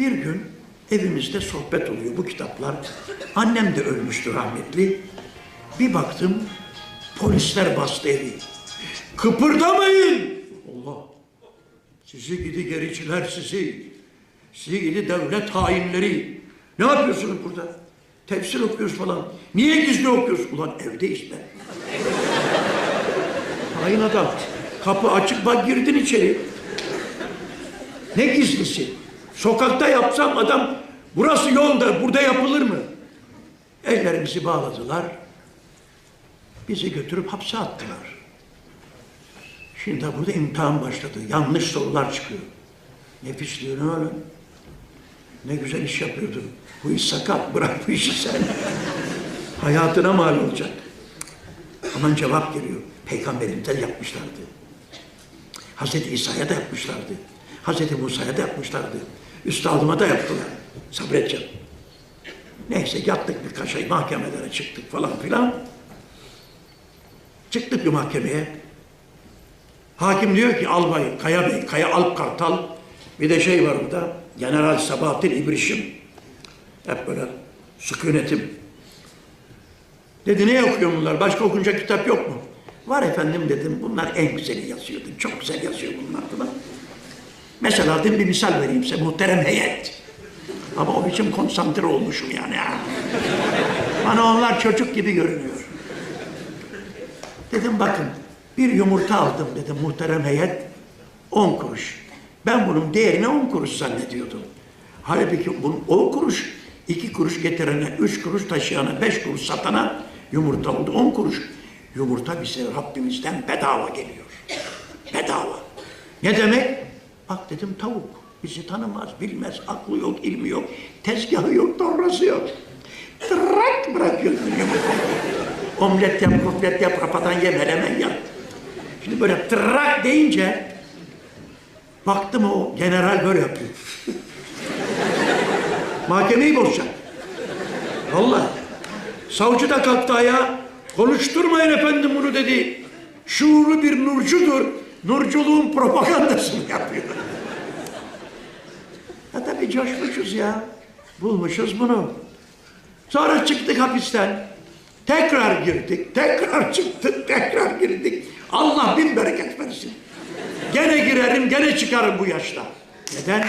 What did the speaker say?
Bir gün evimizde sohbet oluyor bu kitaplar. Annem de ölmüştü rahmetli. Bir baktım polisler bastı evi. Kıpırdamayın! Allah! Sizi gidi gericiler sizi. Sizi gidi devlet hainleri. Ne yapıyorsunuz burada? Tefsir okuyoruz falan. Niye gizli okuyoruz? Ulan evde işte. Hain adam. Kapı açık bak girdin içeri. Ne gizlisi? Sokakta yapsam adam burası yolda burada yapılır mı? Ellerimizi bağladılar. Bizi götürüp hapse attılar. Şimdi burada imtihan başladı. Yanlış sorular çıkıyor. Nefis diyor ne oğlum? Ne güzel iş yapıyordun. Bu iş sakat. Bırak bu işi sen. Hayatına mal olacak. Aman cevap geliyor. Peygamberimize de yapmışlardı. Hazreti İsa'ya da yapmışlardı. Hazreti Musa'ya da yapmışlardı. Üstadıma da yaptılar. Sabredeceğim. Neyse yattık birkaç ay mahkemelere çıktık falan filan. Çıktık bir mahkemeye. Hakim diyor ki albay Kaya Bey, Kaya Alp Kartal bir de şey var orada General Sabahattin İbrişim. Hep böyle sükunetim. Dedi ne okuyor bunlar? Başka okunacak kitap yok mu? Var efendim dedim. Bunlar en güzeli yazıyor. dedim. Çok güzel yazıyor bunlar falan. Mesela bir misal vereyim size. Muhterem heyet. Ama o biçim konsantre olmuşum yani. ha. Bana onlar çocuk gibi görünüyor. Dedim bakın bir yumurta aldım dedim muhterem heyet 10 kuruş. Ben bunun değerini 10 kuruş zannediyordum. Halbuki bunun 10 kuruş, 2 kuruş getirene, 3 kuruş taşıyana, 5 kuruş satana yumurta oldu 10 kuruş. Yumurta bize Rabbimizden bedava geliyor. Bedava. Ne demek? Bak dedim tavuk. Bizi tanımaz, bilmez, aklı yok, ilmi yok, tezgahı yok, torrası yok. Trak bırakıyor yumurtayı. Omlet yap, kuflet yap, rapadan ye, menemen yap. Şimdi böyle trak deyince baktım o general böyle yapıyor. Mahkemeyi bozacak. Vallahi. Savcı da kalktı ayağa. Konuşturmayın efendim bunu dedi. Şuurlu bir nurcudur. Nurculuğun propagandasını yapıyor. Ha tabii coşmuşuz ya. Bulmuşuz bunu. Sonra çıktık hapisten. Tekrar girdik, tekrar çıktık, tekrar girdik. Allah bin bereket versin. Gene girerim, gene çıkarım bu yaşta. Neden?